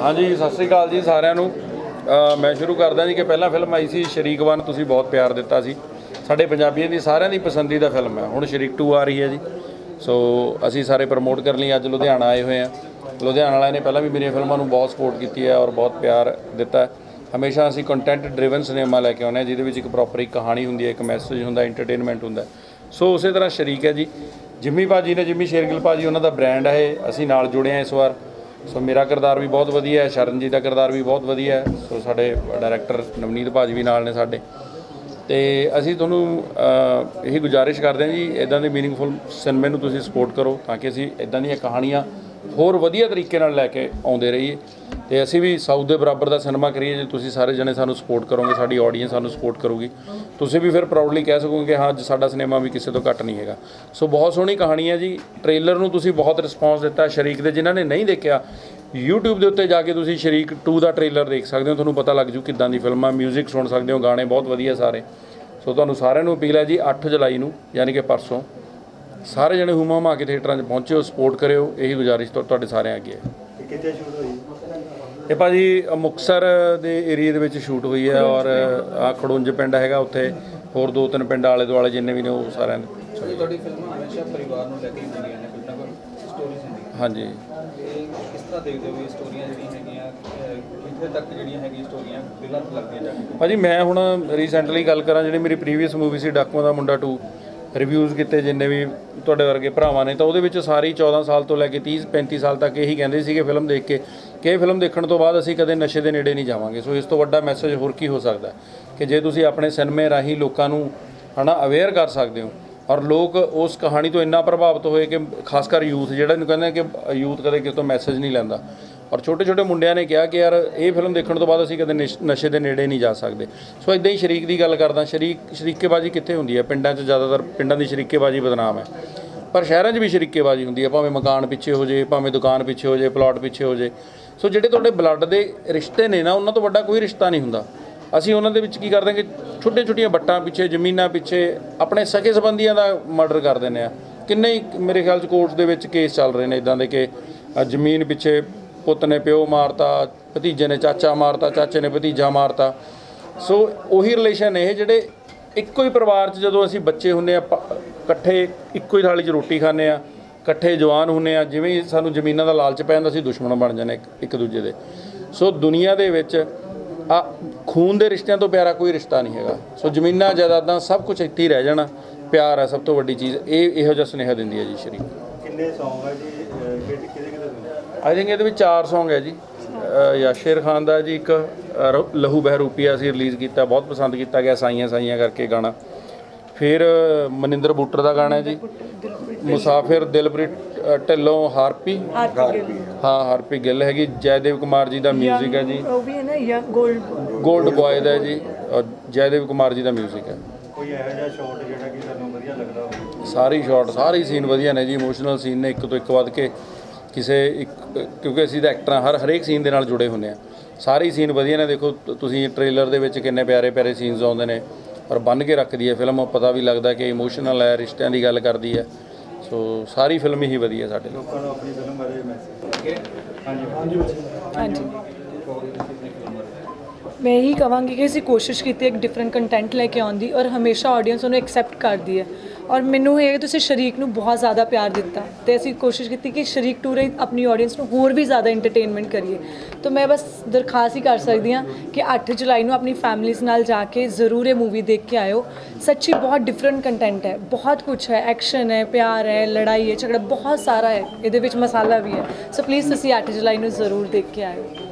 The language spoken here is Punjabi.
ਹਾਂਜੀ, ਸਤਿ ਸ੍ਰੀ ਅਕਾਲ ਜੀ ਸਾਰਿਆਂ ਨੂੰ। ਮੈਂ ਸ਼ੁਰੂ ਕਰਦਾ ਜੀ ਕਿ ਪਹਿਲਾਂ ਫਿਲਮ ਆਈ ਸੀ ਸ਼ਰੀਕ ਵਨ, ਤੁਸੀਂ ਬਹੁਤ ਪਿਆਰ ਦਿੱਤਾ ਸੀ। ਸਾਡੇ ਪੰਜਾਬੀਆਂ ਦੀ ਸਾਰਿਆਂ ਦੀ ਪਸੰਦੀਦਾ ਫਿਲਮ ਹੈ। ਹੁਣ ਸ਼ਰੀਕ 2 ਆ ਰਹੀ ਹੈ ਜੀ। ਸੋ ਅਸੀਂ ਸਾਰੇ ਪ੍ਰਮੋਟ ਕਰਨ ਲਈ ਅੱਜ ਲੁਧਿਆਣਾ ਆਏ ਹੋਏ ਆ ਲੁਧਿਆਣਾ ਵਾਲਿਆਂ ਨੇ ਪਹਿਲਾਂ ਵੀ ਮੇਰੀਆਂ ਫਿਲਮਾਂ ਨੂੰ ਬਹੁਤ ਸਪੋਰਟ ਕੀਤੀ ਹੈ ਔਰ ਬਹੁਤ ਪਿਆਰ ਦਿੱਤਾ ਹੈ। ਹਮੇਸ਼ਾ ਅਸੀਂ ਕੰਟੈਂਟ ਡਰਿਵਨ ਸਿਨੇਮਾ ਲੈ ਕੇ ਆਉਂਦੇ ਹਾਂ, ਜਿਹਦੇ ਵਿੱਚ ਇੱਕ ਪ੍ਰੋਪਰ ਇੱਕ ਕਹਾਣੀ ਹੁੰਦੀ ਹੈ, ਇੱਕ ਮੈਸੇਜ ਹੁੰਦਾ ਐਂਟਰਟੇਨਮੈਂਟ ਹੁੰਦਾ ਸੋ ਉਸੇ ਤਰ੍ਹਾਂ ਸ਼ਰੀਕ ਹੈ ਜੀ। ਜਿੰਮੀ ਭਾਜੀ ਨੇ ਜਿੰਮੀ ਸ਼ੇਰਗਿੱਲ ਭਾਜੀ, ਉਹਨਾਂ ਦਾ ਬ੍ਰਾਂਡ ਹੈ ਅਸੀਂ ਨਾਲ ਜੁੜੇ ਹਾਂ ਇਸ ਵਾਰ। ਸੋ ਮੇਰਾ ਕਿਰਦਾਰ ਵੀ ਬਹੁਤ ਵਧੀਆ ਹੈ, ਸ਼ਰਨਜੀਤ ਦਾ ਕਿਰਦਾਰ ਵੀ ਬਹੁਤ ਵਧੀਆ ਹੈ। ਸੋ ਸਾਡੇ ਡਾਇਰੈਕਟਰ ਨਵਨੀਤ ਭਾਜੀ ਵੀ ਨਾਲ ਨੇ ਸਾਡੇ। ਤੇ ਅਸੀਂ ਤੁਹਾਨੂੰ ਇਹੀ ਗੁਜ਼ਾਰਿਸ਼ ਕਰਦੇ ਹਾਂ ਜੀ ਇਦਾਂ ਦੇ ਮੀਨਿੰਗਫੁਲ ਸਿਨੇਮੇ ਨੂੰ ਤੁਸੀਂ ਸਪੋਰਟ ਕਰੋ ਤਾਂ ਕਿ ਅਸੀਂ ਇਦਾਂ ਦੀਆਂ ਕਹਾਣੀਆਂ ਹੋਰ ਵਧੀਆ ਤਰੀਕੇ ਨਾਲ ਲੈ ਕੇ ਆਉਂਦੇ ਰਹੀਏ। ਤੇ ਅਸੀਂ ਵੀ ਸਾਊਥ ਦੇ ਬਰਾਬਰ ਦਾ ਸਿਨੇਮਾ ਕਰੀਏ, ਜੇ ਤੁਸੀਂ ਸਾਰੇ ਜਣੇ ਸਾਨੂੰ ਸਪੋਰਟ ਕਰੋਗੇ, ਸਾਡੀ ਆਡੀਅנס ਸਾਨੂੰ ਸਪੋਰਟ ਕਰੂਗੀ, ਤੁਸੀਂ ਵੀ ਫਿਰ ਪ੍ਰਾਊਡਲੀ ਕਹਿ ਸਕੋਗੇ ਕਿ ਹਾਂ ਸਾਡਾ ਸਿਨੇਮਾ ਵੀ ਕਿਸੇ ਤੋਂ ਘੱਟ ਨਹੀਂ ਹੈਗਾ। ਸੋ ਬਹੁਤ ਸੋਹਣੀ ਕਹਾਣੀ ਹੈ ਜੀ। ਟ੍ਰੇਲਰ ਨੂੰ ਤੁਸੀਂ ਬਹੁਤ ਰਿਸਪੌਂਸ ਦਿੱਤਾ, ਸ਼ਰੀਕ ਦੇ, ਜਿਨ੍ਹਾਂ ਨੇ ਨਹੀਂ ਦੇਖਿਆ, YouTube ਦੇ ਉੱਤੇ ਜਾ ਕੇ ਤੁਸੀਂ ਸ਼ਰੀਕ 2 ਦਾ ਟ੍ਰੇਲਰ ਦੇਖ ਸਕਦੇ ਹੋ, ਤੁਹਾਨੂੰ ਪਤਾ ਲੱਗ ਜੂ ਕਿੱਦਾਂ ਦੀ ਫਿਲਮਾਂ ਮਿਊਜ਼ਿਕ ਸੁਣ ਸਕਦੇ ਹੋ, ਗਾਣੇ ਬਹੁਤ ਵਧੀਆ ਸਾਰੇ। ਸੋ ਤੁਹਾਨੂੰ ਸਾਰਿਆਂ ਨੂੰ ਅਪੀਲ ਹੈ ਜੀ 8 ਜੁਲਾਈ ਨੂੰ, ਯਾਨੀ ਕਿ ਪਰਸੋਂ, ਸਾਰੇ ਜਣੇ ਹੁਮਾ ਮਾ ਕੇ ਥੀਏਟਰਾਂ 'ਚ ਪਹੁੰਚਿਓ ਸਪੋਰਟ ਕਰਿਓ, ਇਹੀ ਗੁਜ਼ਾਰਿਸ਼ ਤੁਹਾਡੇ ਸਾਰਿਆਂ ਅੱਗੇ ਹੈ। ਕਿੱਥੇ ਸ਼ੂਟ ਹੋਈ? ਇਹ ਭਾਜੀ ਅ, ਮੁਕਤਸਰ ਦੇ ਏਰੀਆ ਦੇ ਵਿੱਚ ਸ਼ੂਟ ਹੋਈ ਹੈ ਔਰ ਆ ਖੜੁੰਜ ਪਿੰਡ ਹੈਗਾ ਉੱਥੇ ਹੋਰ ਦੋ ਤਿੰਨ ਪਿੰਡ ਆਲੇ ਦੁਆਲੇ ਜਿੰਨੇ ਵੀ ਨੇ ਉਹ ਸਾਰਿਆਂ ਦੇ। ਤੁਹਾਡੀ ਫਿਲਮਾਂ ਹਮੇਸ਼ਾ ਪਰਿਵਾਰ ਨੂੰ ਲੈ ਕੇ ਹੁੰਦੀਆਂ ਨੇ ਨਾ ਕੋਈ ਸਟੋਰੀਜ਼ ਹੁੰਦੀਆਂ ਹਾਂਜੀ। ਕਿਸ ਤਰ੍ਹਾਂ ਦੇਖਦੇ ਹੋ ਇਹ ਸਟੋਰੀਆਂ ਜਿਹੜੀਆਂ ਹੈਗੀਆਂ ਕਿੱਥੇ ਤੱਕ ਜਿਹੜੀਆਂ ਹੈਗੀਆਂ ਸਟੋਰੀਆਂ ਦਿਲਾਂ ਤੇ ਲੱਗਦੀਆਂ ਜਾ ਕੇ ਭਾਜੀ ਮੈਂ ਹੁਣ ਰੀਸੈਂਟਲੀ ਗੱਲ ਕਰਾਂ ਜਿਹੜੀ ਮੇਰੀ ਪ੍ਰੀਵੀਅਸ ਮੂਵੀ ਸੀ ਡਾਕੂਆਂ ਦਾ ਮੁੰਡਾ 2 ਰਿਵਿਊਜ਼ ਕੀਤੇ ਜਿੰਨੇ ਵੀ ਤੁਹਾਡੇ ਵਰਗੇ ਭਰਾਵਾਂ ਨੇ ਤਾਂ ਉਹਦੇ ਵਿੱਚ ਸਾਰੀ 14 ਸਾਲ ਤੋਂ ਲੈ ਕੇ 30 35 ਸਾਲ ਤੱਕ ਇਹੀ ਕਹਿੰਦੇ ਸੀਗੇ ਫਿਲਮ ਦੇਖ ਕੇ ਕਿ ਇਹ ਫਿਲਮ ਦੇਖਣ ਤੋਂ ਬਾਅਦ ਅਸੀਂ ਕਦੇ ਨਸ਼ੇ ਦੇ ਨੇੜੇ ਨਹੀਂ ਜਾਵਾਂਗੇ। ਸੋ ਇਸ ਤੋਂ ਵੱਡਾ ਮੈਸੇਜ ਹੋਰ ਕੀ ਹੋ ਸਕਦਾ ਕਿ ਜੇ ਤੁਸੀਂ ਆਪਣੇ ਸਿਨੇਮੇ ਰਾਹੀਂ ਲੋਕਾਂ ਨੂੰ ਹਨਾ ਅਵੇਅਰ ਕਰ ਸਕਦੇ ਹੋ ਔਰ ਲੋਕ ਉਸ ਕਹਾਣੀ ਤੋਂ ਇੰਨਾ ਪ੍ਰਭਾਵਿਤ ਹੋਏ ਕਿ ਖਾਸ ਕਰ ਯੂਥ ਜਿਹੜਾ ਇਹਨੂੰ ਕਹਿੰਦੇ ਕਿ ਯੂਥ ਕਦੇ ਕਿਸੇ ਤੋਂ ਮੈਸੇਜ ਨਹੀਂ ਲੈਂਦਾ। ਔਰ ਛੋਟੇ ਛੋਟੇ ਮੁੰਡਿਆਂ ਨੇ ਕਿਹਾ ਕਿ ਯਾਰ ਇਹ ਫਿਲਮ ਦੇਖਣ ਤੋਂ ਬਾਅਦ ਅਸੀਂ ਕਦੇ ਨਿਸ਼- ਨਸ਼ੇ ਦੇ ਨੇੜੇ ਨਹੀਂ ਜਾ ਸਕਦੇ। ਸੋ ਇਦਾਂ ਹੀ ਸ਼ਰੀਕ ਦੀ ਗੱਲ ਕਰਦਾ, ਸ਼ਰੀਕ, ਸ਼ਰੀਕੇਬਾਜ਼ੀ ਕਿੱਥੇ ਹੁੰਦੀ ਹੈ? ਪਿੰਡਾਂ 'ਚ ਜ਼ਿਆਦਾਤਰ ਪਿੰਡਾਂ ਦੀ ਸ਼ਰੀਕੇਬਾਜ਼ੀ ਬਦਨਾਮ ਹੈ। ਪਰ ਸ਼ਹਿਰਾਂ 'ਚ ਵੀ ਸ਼ਰੀਕੇਬਾਜ਼ੀ ਹੁੰਦੀ ਹੈ, ਭਾਵੇਂ ਮਕਾਨ ਪਿੱਛੇ ਹੋ ਜੇ, ਭਾਵੇਂ ਦੁਕਾਨ ਪਿੱਛੇ ਹੋ ਜੇ, ਪਲਾਟ ਪਿੱਛੇ ਹੋ ਜੇ। ਸੋ ਜਿਹੜੇ ਤੁਹਾਡੇ ਬਲੱਡ ਦੇ ਰਿਸ਼ਤੇ ਨੇ ਨਾ, ਉਹਨਾਂ ਤੋਂ ਵੱਡਾ ਕੋਈ ਰਿਸ਼ਤਾ ਨਹੀਂ ਹੁੰਦਾ। ਅਸੀਂ ਉਹਨਾਂ ਦੇ ਵਿੱਚ ਕੀ ਕਰਦੇ ਕਿ ਛੋਟੀਆਂ ਛੋਟੀਆਂ ਬੱਟਾਂ ਪਿੱਛੇ, ਜ਼ਮੀਨਾਂ ਪਿੱਛੇ, ਆਪਣੇ ਸਕੇ ਸੰਬੰਧੀਆਂ ਦਾ ਮਰਡਰ ਕਰ ਦਿੰਦੇ ਆ ਕਿੰਨੇ ਹੀ ਮੇਰੇ ਖਿਆਲ 'ਚ ਕੋਰਟ ਦੇ ਵਿੱਚ ਕੇਸ ਚੱਲ ਰਹੇ ਨੇ ਇਦਾਂ ਦੇ ਕਿ ਜ਼ਮੀਨ ਪਿੱਛੇ ਪੁੱਤ ਨੇ ਪਿਓ ਮਾਰਤਾ, ਭਤੀਜੇ ਨੇ ਚਾਚਾ ਮਾਰਤਾ, ਚਾਚੇ ਨੇ ਭਤੀਜਾ ਮਾਰਤਾ। ਸੋ ਉਹੀ ਰਿਲੇਸ਼ਨ ਇਹ ਜਿਹੜੇ ਇੱਕੋ ਹੀ ਪਰਿਵਾਰ 'ਚ ਜਦੋਂ ਅਸੀਂ ਬੱਚੇ ਹੁੰਨੇ ਆ ਪ- ਇਕੱਠੇ ਇੱਕੋ ਹੀ ਥਾਲੀ 'ਚ ਰੋਟੀ ਖਾਂਦੇ ਆ ਇਕੱਠੇ ਜਵਾਨ ਹੁੰਨੇ ਆ ਜਿਵੇਂ ਹੀ ਸਾਨੂੰ ਜ਼ਮੀਨਾਂ ਦਾ ਲਾਲਚ ਪੈ ਜਾਂਦਾ ਅਸੀਂ ਦੁਸ਼ਮਣ ਬਣ ਜਾਂਦੇ ਇੱਕ ਦੂਜੇ ਦੇ। ਸੋ ਦੁਨੀਆ ਦੇ ਵਿੱਚ ਆ ਖੂਨ ਦੇ ਰਿਸ਼ਤਿਆਂ ਤੋਂ ਪਿਆਰਾ ਕੋਈ ਰਿਸ਼ਤਾ ਨਹੀਂ ਹੈਗਾ। ਸੋ ਜ਼ਮੀਨਾਂ ਜਾਇਦਾਦਾਂ ਸਭ ਕੁਝ ਇੱਥੇ ਹੀ ਰਹਿ ਜਾਣਾ। ਪਿਆਰ ਹੈ ਸਭ ਤੋਂ ਵੱਡੀ ਚੀਜ਼। ਇਹ ਇਹੋ ਜਿਹਾ ਸੁਨੇਹਾ ਦਿੰਦੀ ਹੈ ਜੀ ਸ਼ਰੀਕ ਕਿੰਨੇ Song ਆ ਜੀ? ਕਿਹੜੇ ਕਿਹਦੇ ਕਿਹਦੇ ਆਈ ਥਿੰਕ ਇਹਦੇ ਵਿੱਚ ਚਾਰ Song ਹੈ ਜੀ। ਯਾਸ਼ਰ ਖਾਨ ਦਾ ਜੀ ਇੱਕ ਲਹੂ ਬਹਿਰੂਪੀਆ ਅਸੀਂ ਰਿਲੀਜ਼ ਕੀਤਾ ਬਹੁਤ ਪਸੰਦ ਕੀਤਾ ਗਿਆ ਸਾਈਆਂ ਸਾਈਆਂ ਕਰਕੇ ਗਾਣਾ। ਫਿਰ ਮਨਿੰਦਰ ਬੂਟਰ ਦਾ ਗਾਣਾ ਜੀ। ਮੁਸਾਫਿਰ ਦਿਲਪ੍ਰੀਤ ਢਿੱਲੋਂ ਹਾਰਪੀ। ਹਾਂ ਹਾਰਪੀ ਗਿੱਲ ਹੈਗੀ। ਜੈਦੇਵ ਕੁਮਾਰ ਜੀ ਦਾ ਮਿਊਜ਼ਿਕ ਹੈ ਜੀ। ਉਹ ਵੀ ਹੈ ਨਾ ਯਾ 골ਡ 골ਡ ਬॉय ਦਾ ਹੈ ਜੀ। ਜੈਦੇਵ ਕੁਮਾਰ ਜੀ ਦਾ ਮਿਊਜ਼ਿਕ ਹੈ। ਕੋਈ ਇਹੋ ਜਿਹਾ ਸ਼ਾਟ ਜਿਹੜਾ ਕਿ ਤੁਹਾਨੂੰ ਵਧੀਆ ਲੱਗਦਾ ਹੋਵੇ? ਸਾਰੇ ਸ਼ਾਟ ਸਾਰੇ ਸੀਨ ਵਧੀਆ ਨੇ ਜੀ। ਇਮੋਸ਼ਨਲ ਸੀਨ ਨੇ। ਇੱਕ ਤੋਂ ਇੱਕ ਵੱਧ ਕੇ ਕਿਸੇ ਇੱਕ ਕਿਉਂਕਿ ਅਸੀਂ ਤਾਂ ਐਕਟਰਾਂ ਹਰ ਹਰੇਕ ਸੀਨ ਦੇ ਨਾਲ ਜੁੜੇ ਹੁੰਦੇ ਆ ਸਾਰੀ ਸੀਨ ਵਧੀਆ ਨੇ। ਦੇਖੋ ਤੁਸੀਂ ਟ੍ਰੇਲਰ ਦੇ ਵਿੱਚ ਕਿੰਨੇ ਪਿਆਰੇ ਪਿਆਰੇ ਸੀਨਸ ਆਉਂਦੇ ਨੇ। ਔਰ ਬੰਨ ਕੇ ਰੱਖਦੀ ਹੈ ਫਿਲਮ ਪਤਾ ਵੀ ਲੱਗਦਾ ਕਿ ਇਮੋਸ਼ਨਲ ਹੈ ਰਿਸ਼ਤਿਆਂ ਦੀ ਗੱਲ ਕਰਦੀ ਹੈ। ਸੋ ਸਾਰੀ ਫਿਲਮ ਹੀ ਵਧੀਆ ਸਾਡੇ ਲਈ। ਲੋਕਾਂ ਨੂੰ ਆਪਣੀ ਫਿਲਮ ਬਾਰੇ ਮੈਸੇਜ ਹਾਂਜੀ। ਹਾਂਜੀ। ਮੈਂ ਇਹੀ ਕਹਾਂਗੀ ਕਿ ਅਸੀਂ ਕੋਸ਼ਿਸ਼ ਕੀਤੀ ਇੱਕ ਡਿਫਰੈਂਟ ਕੰਟੈਂਟ ਲੈ ਕੇ ਆਉਣ ਦੀ ਔਰ ਹਮੇਸ਼ਾ ਆਡੀਅנס ਉਹਨੂੰ ਐਕਸੈਪਟ ਕਰਦੀ ਹੈ। ਔਰ ਮੈਨੂੰ ਇਹ ਤੁਸੀਂ ਸ਼ਰੀਕ ਨੂੰ ਬਹੁਤ ਜ਼ਿਆਦਾ ਪਿਆਰ ਦਿੱਤਾ ਤੇ ਅਸੀਂ ਕੋਸ਼ਿਸ਼ ਕੀਤੀ ਕਿ ਸ਼ਰੀਕ ਟੂਰ ਰਹੀ ਆਪਣੀ ਆਡੀਅנס ਨੂੰ ਹੋਰ ਵੀ ਜ਼ਿਆਦਾ ਐਂਟਰਟੇਨਮੈਂਟ ਕਰੀਏ। ਤਾਂ ਮੈਂ ਬਸ ਦਰਖਾਸਤ ਹੀ ਕਰ ਸਕਦੀ ਹਾਂ ਕਿ 8 ਜੁਲਾਈ ਨੂੰ ਆਪਣੀ ਫੈਮਲੀਜ਼ ਨਾਲ ਜਾ ਕੇ ਜ਼ਰੂਰ ਇਹ ਮੂਵੀ ਦੇਖ ਕੇ ਆਇਓ। ਸੱਚੀ ਬਹੁਤ ਡਿਫਰੈਂਟ ਕੰਟੈਂਟ ਹੈ, ਬਹੁਤ ਕੁਝ ਹੈ ਐਕਸ਼ਨ ਹੈ, ਪਿਆਰ ਹੈ, ਲੜਾਈ ਹੈ, ਝਗੜਾ ਬਹੁਤ ਸਾਰਾ ਹੈ, ਇਹਦੇ ਵਿੱਚ ਮਸਾਲਾ ਵੀ ਹੈ। ਸੋ ਪਲੀਜ਼ ਤੁਸੀਂ 8 ਜੁਲਾਈ ਨੂੰ ਜ਼ਰੂਰ ਦੇਖ ਕੇ ਆਇਓ।